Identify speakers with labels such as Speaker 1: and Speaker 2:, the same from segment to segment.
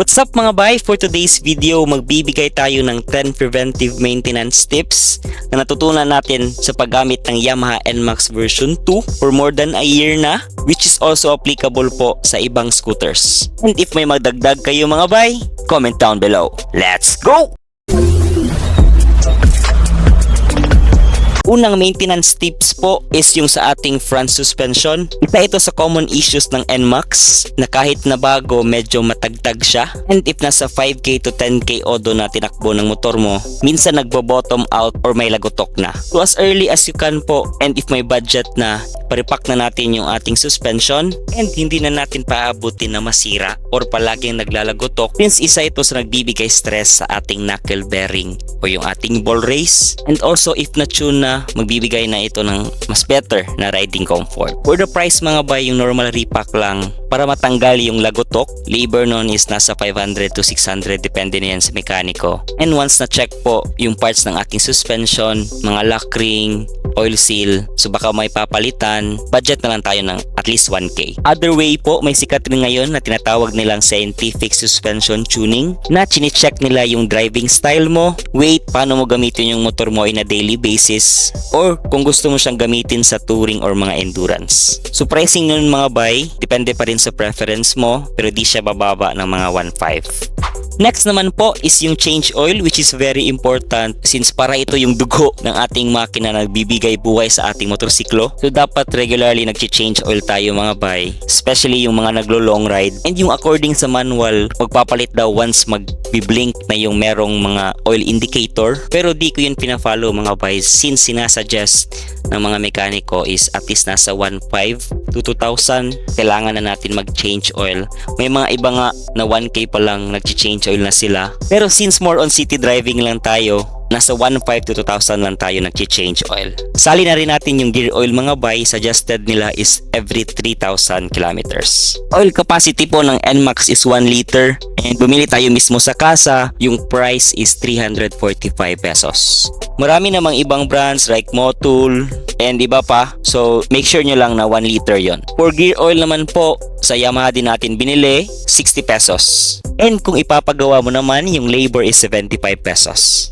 Speaker 1: What's up mga bay? For today's video, magbibigay tayo ng 10 preventive maintenance tips na natutunan natin sa paggamit ng Yamaha NMAX version 2 for more than a year na which is also applicable po sa ibang scooters. And if may magdagdag kayo mga bay, comment down below. Let's go! Unang maintenance tips po is yung sa ating front suspension. Isa ito sa common issues ng NMAX na kahit na bago medyo matagtag siya. And if nasa 5K to 10K odo na tinakbo ng motor mo, minsan nagbo-bottom out or may lagotok na. So as early as you can po and if may budget na, paripak na natin yung ating suspension and hindi na natin paabutin na masira or palaging naglalagotok since isa ito sa nagbibigay stress sa ating knuckle bearing o yung ating ball race and also if na-tune na magbibigay na ito ng mas better na riding comfort. For the price mga bay, yung normal repack lang para matanggal yung lagotok, labor nun is nasa 500 to 600 depende na yan sa mekaniko. And once na check po yung parts ng ating suspension, mga lock ring, oil seal, so baka may papalitan, budget na lang tayo ng at least 1K. Other way po, may sikat rin ngayon na tinatawag nilang scientific suspension tuning na chine-check nila yung driving style mo, weight, paano mo gamitin yung motor mo in a daily basis, or kung gusto mo siyang gamitin sa touring or mga endurance. So pricing nun mga bay, depende pa rin sa preference mo, pero di siya bababa ng mga 1.5. Next naman po is yung change oil which is very important since para ito yung dugo ng ating makina na nagbibigay buhay sa ating motorsiklo. So dapat regularly nag-change oil tayo mga bay, especially yung mga naglo-long ride. And yung according sa manual, magpapalit daw once mag-blink na yung merong mga oil indicator. Pero di ko yun pina-follow mga bay since sinasuggest ng mga mekaniko is at least nasa 1.5 to 2,000 kailangan na natin mag-change oil. May mga iba nga na 1K pa lang nag-change oil na sila. Pero since more on city driving lang tayo, nasa 1.5 to 2,000 lang tayo nag-change oil. Sali na rin natin yung gear oil mga bay, suggested nila is every 3,000 kilometers. Oil capacity po ng NMAX is 1 liter and bumili tayo mismo sa kasa, yung price is 345 pesos. Marami namang ibang brands like Motul and iba pa. So make sure nyo lang na 1 liter yon. For gear oil naman po, sa Yamaha din natin binili, 60 pesos. And kung ipapagawa mo naman, yung labor is 75 pesos.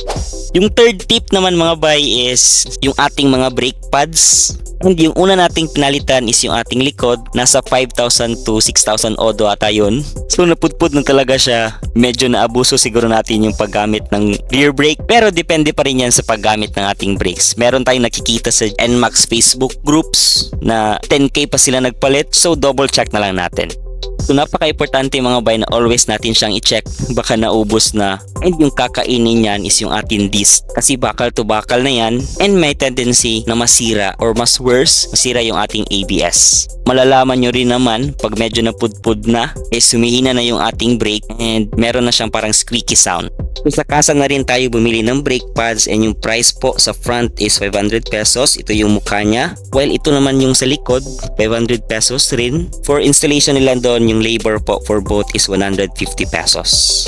Speaker 1: Yung third tip naman mga bay is yung ating mga brake pads. And yung una nating pinalitan is yung ating likod. Nasa 5,000 to 6,000 odo ata yun. So napudpud na talaga siya. Medyo naabuso siguro natin yung paggamit ng rear brake. Pero depende pa rin yan sa paggamit ng ating brakes. Meron tayong nakikita sa NMAX Facebook groups na 10k pa sila nagpalit. So double check na lang natin. So napaka-importante mga bay na always natin siyang i-check baka naubos na and yung kakainin niyan is yung ating disc kasi bakal to bakal na yan and may tendency na masira or mas worse masira yung ating ABS. Malalaman nyo rin naman pag medyo napudpud na eh sumihina na yung ating brake and meron na siyang parang squeaky sound. So sa kasa na rin tayo bumili ng brake pads and yung price po sa front is 500 pesos. Ito yung mukha niya. While ito naman yung sa likod, 500 pesos rin. For installation nila doon, yung labor po for both is 150 pesos.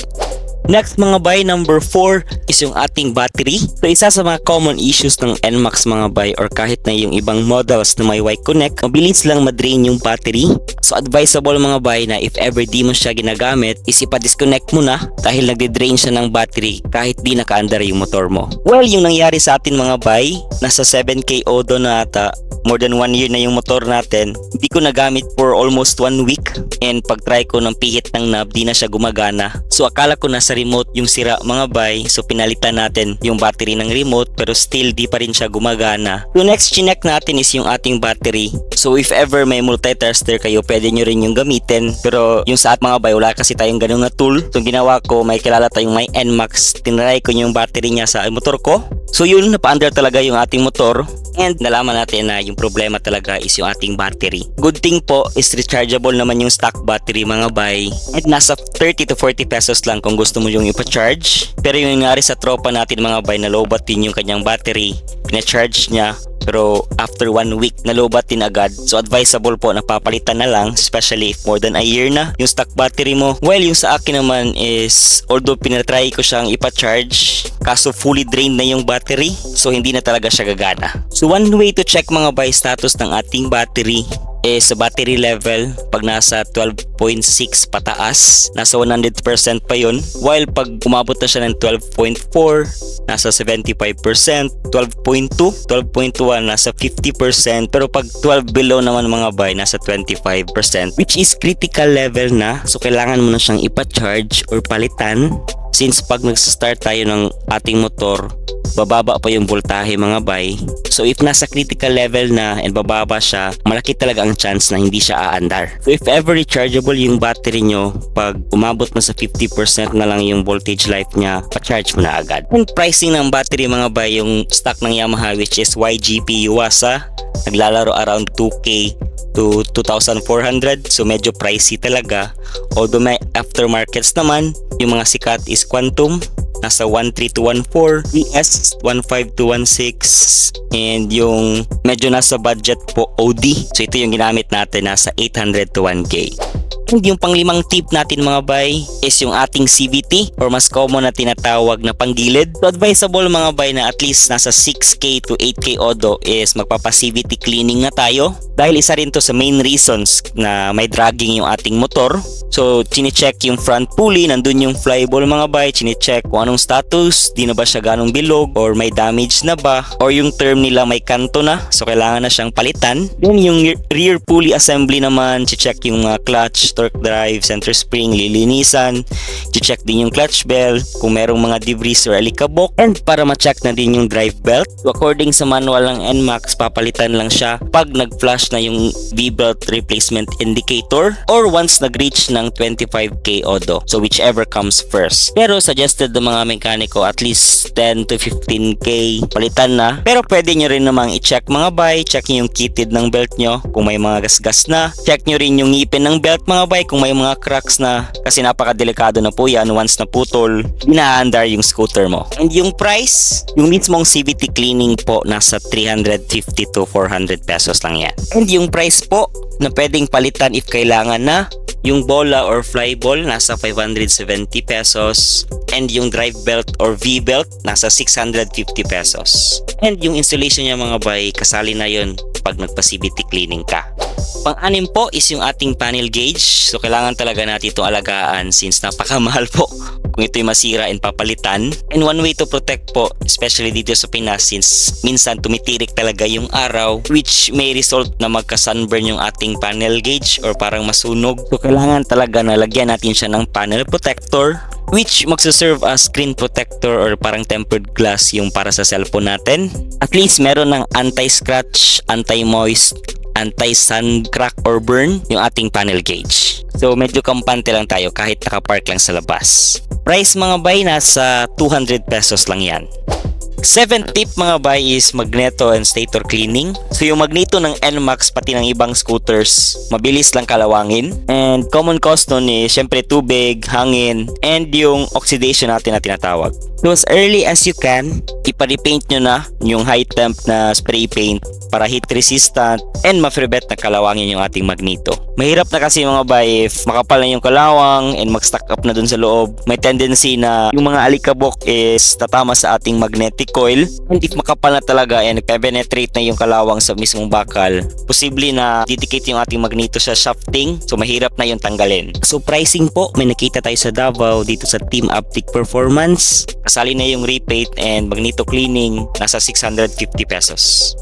Speaker 1: Next mga bay, number 4 is yung ating battery. So isa sa mga common issues ng NMAX mga bay or kahit na yung ibang models na may Y-Connect, mabilis lang madrain yung battery. So advisable mga bay na if ever di mo siya ginagamit, is ipa-disconnect mo na dahil nagde-drain siya ng battery kahit di naka-under yung motor mo. Well, yung nangyari sa atin mga bay, nasa 7K odo na ata more than 1 year na yung motor natin. Hindi ko nagamit for almost 1 week and pag try ko ng pihit ng knob, di na siya gumagana. So akala ko nasa remote yung sira mga bay. So pinalitan natin yung battery ng remote pero still di pa rin siya gumagana. So next chinek natin is yung ating battery. So if ever may multi-tester kayo, pwede nyo rin yung gamitin. Pero yung sa at mga bay, wala kasi tayong ganun na tool. So ginawa ko, may kilala tayong may NMAX. Tinry ko yung battery niya sa motor ko. So yun, napa-under talaga yung ating motor. And nalaman natin na yung problema talaga is yung ating battery. Good thing po is rechargeable naman yung stock battery mga bay. And nasa 30 to 40 pesos lang kung gusto mo yung ipa-charge. Pero yung nangyari sa tropa natin mga bay, nalobat din yung kanyang battery. Pina-charge niya pero after one week, nalobat din agad. So advisable po na papalitan na lang, especially if more than a year na yung stock battery mo. Well, yung sa akin naman is, although pinatry ko siyang ipa-charge, kaso fully drained na yung battery so hindi na talaga siya gagana. So one way to check mga bay status ng ating battery is sa battery level pag nasa 12.6 pataas nasa 100% pa yun while pag umabot na siya ng 12.4 nasa 75% 12.2 12.1 nasa 50% pero pag 12 below naman mga bay nasa 25% which is critical level na. So kailangan mo na siyang ipa-charge or palitan. Since pag nagsa-start tayo ng ating motor bababa pa yung voltahe mga bay. So if nasa critical level na and bababa siya, malaki talaga ang chance na hindi siya aandar. So if ever rechargeable yung battery nyo, pag umabot na sa 50% na lang yung voltage life niya, pa-charge mo na agad. Yung pricing ng battery mga bay, yung stock ng Yamaha which is YGP Yuasa, naglalaro around 2K to 2,400 so medyo pricey talaga. Although may aftermarkets naman yung mga sikat is Quantum nasa 13 ES 15216 and yung medyo nasa budget po OD so ito yung ginamit natin nasa 800 to 1K And yung panglimang tip natin mga bay is yung ating CVT or mas common na tinatawag na panggilid. So advisable mga bay na at least nasa 6K to 8K odo is magpapa CVT cleaning na tayo. Dahil isa rin to sa main reasons na may dragging yung ating motor. So chine-check yung front pulley, nandun yung flyball mga bay, chine-check kung anong status, di na ba siya ganong bilog or may damage na ba or yung term nila may kanto na so kailangan na siyang palitan. Then yung rear pulley assembly naman, check yung uh, clutch, torque drive, center spring, lilinisan, check din yung clutch bell, kung merong mga debris or alikabok, and para ma-check na din yung drive belt. According sa manual ng NMAX, papalitan lang siya pag nag-flash na yung V-belt replacement indicator or once nag-reach ng 25k odo. So whichever comes first. Pero suggested ng mga mekaniko at least 10 to 15k palitan na. Pero pwede nyo rin namang i-check mga bay, check yung kitted ng belt nyo kung may mga gasgas na. Check nyo rin yung ngipin ng belt mga bay kung may mga cracks na kasi napakadelikado na po yan once na putol, inaandar yung scooter mo. And yung price, yung mismong CVT cleaning po nasa 350 to 400 pesos lang yan. And yung price po na pwedeng palitan if kailangan na yung bola or fly ball nasa 570 pesos and yung drive belt or V-belt nasa 650 pesos. And yung installation niya mga bay, kasali na yun pag nagpa-CVT cleaning ka. Pang-anim po is yung ating panel gauge. So kailangan talaga natin itong alagaan since napakamahal po kung ito'y masira and papalitan. And one way to protect po, especially dito sa Pinas since minsan tumitirik talaga yung araw which may result na magka-sunburn yung ating panel gauge or parang masunog. So kailangan talaga na lagyan natin siya ng panel protector which magsaserve as screen protector or parang tempered glass yung para sa cellphone natin. At least meron ng anti-scratch, anti-moist, anti-sun crack or burn yung ating panel gauge. So medyo kampante lang tayo kahit nakapark lang sa labas. Price mga bay nasa 200 pesos lang yan. Seventh tip mga bay is magneto and stator cleaning. So yung magneto ng NMAX pati ng ibang scooters, mabilis lang kalawangin. And common cause nun is syempre tubig, hangin, and yung oxidation natin na tinatawag. So as early as you can, ipa-repaint nyo na yung high temp na spray paint para heat resistant and ma-prevent na kalawangin yung ating magneto. Mahirap na kasi mga bay if makapal na yung kalawang and mag-stack up na dun sa loob. May tendency na yung mga alikabok is tatama sa ating magnetic coil and if makapal na talaga and penetrate na yung kalawang sa mismong bakal, posible na didikit yung ating magneto sa shafting so mahirap na yung tanggalin. So pricing po, may nakita tayo sa Davao dito sa Team Optic Performance. Kasali na yung repaint and magneto cleaning nasa 650 pesos.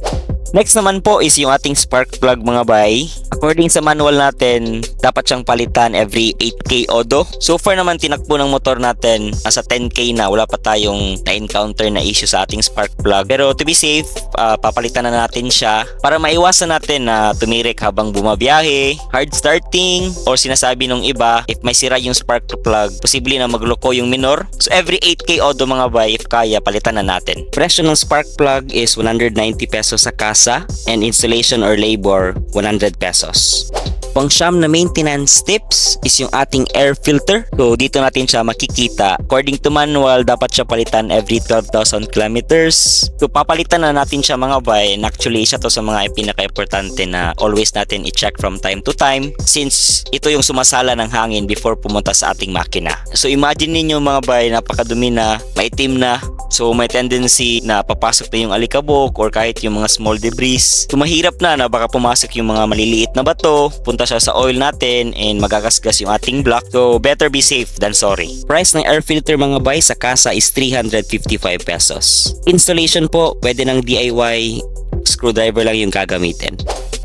Speaker 1: Next naman po is yung ating spark plug mga bay. According sa manual natin, dapat siyang palitan every 8K odo. So far naman tinakbo ng motor natin, nasa 10K na. Wala pa tayong na-encounter na issue sa ating spark plug. Pero to be safe, uh, papalitan na natin siya para maiwasan natin na tumirik habang bumabiyahe, hard starting, or sinasabi nung iba, if may sira yung spark plug, posible na magloko yung minor. So every 8K odo mga bay, if kaya, palitan na natin. Presyo ng spark plug is 190 pesos sa casa and installation or labor 100 pesos. Pangsyam na maintenance tips is yung ating air filter. So dito natin siya makikita. According to manual, dapat siya palitan every 12,000 kilometers. So papalitan na natin siya mga bay. And actually, isa to sa mga pinaka-importante na always natin i-check from time to time since ito yung sumasala ng hangin before pumunta sa ating makina. So imagine ninyo mga bay, napakadumi na, maitim na, So may tendency na papasok na yung alikabok or kahit yung mga small debris. So mahirap na na baka pumasok yung mga maliliit na bato, punta siya sa oil natin and magagasgas yung ating block. So better be safe than sorry. Price ng air filter mga bay sa kasa is 355 pesos. Installation po, pwede ng DIY, screwdriver lang yung gagamitin.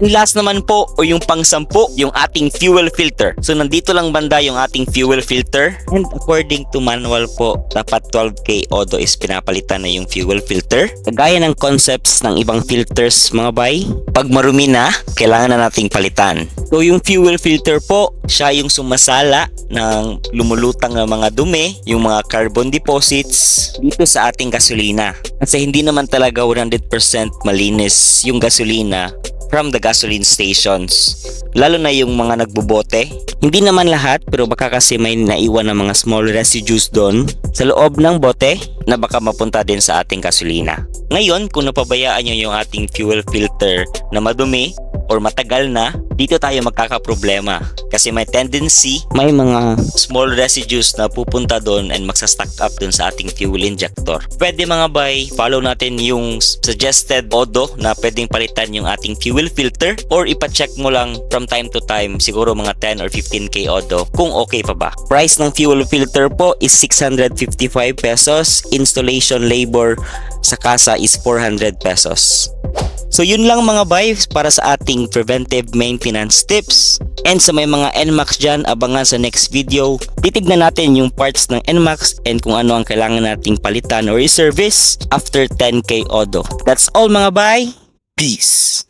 Speaker 1: And last naman po o yung pang-sampu, yung ating fuel filter. So nandito lang banda yung ating fuel filter. And according to manual po, dapat 12K odo is pinapalitan na yung fuel filter. Kagaya ng concepts ng ibang filters mga bay, pag marumi na, kailangan na nating palitan. So yung fuel filter po, siya yung sumasala ng lumulutang na mga dumi, yung mga carbon deposits dito sa ating gasolina. Kasi hindi naman talaga 100% malinis yung gasolina from the gasoline stations. Lalo na yung mga nagbobote. Hindi naman lahat pero baka kasi may naiwan na mga small residues doon sa loob ng bote na baka mapunta din sa ating gasolina. Ngayon, kung napabayaan nyo yung ating fuel filter na madumi or matagal na, dito tayo magkakaproblema. Kasi may tendency, may mga small residues na pupunta doon and magsastack up doon sa ating fuel injector. Pwede mga bay, follow natin yung suggested odo na pwedeng palitan yung ating fuel filter or ipacheck mo lang from time to time, siguro mga 10 or 15k odo kung okay pa ba. Price ng fuel filter po is 655 pesos. Installation labor sa kasa is 400 pesos. So yun lang mga buys para sa ating preventive maintenance tips. And sa may mga NMAX dyan, abangan sa next video. Titignan natin yung parts ng NMAX and kung ano ang kailangan nating palitan or i-service after 10k odo. That's all mga bay. Peace!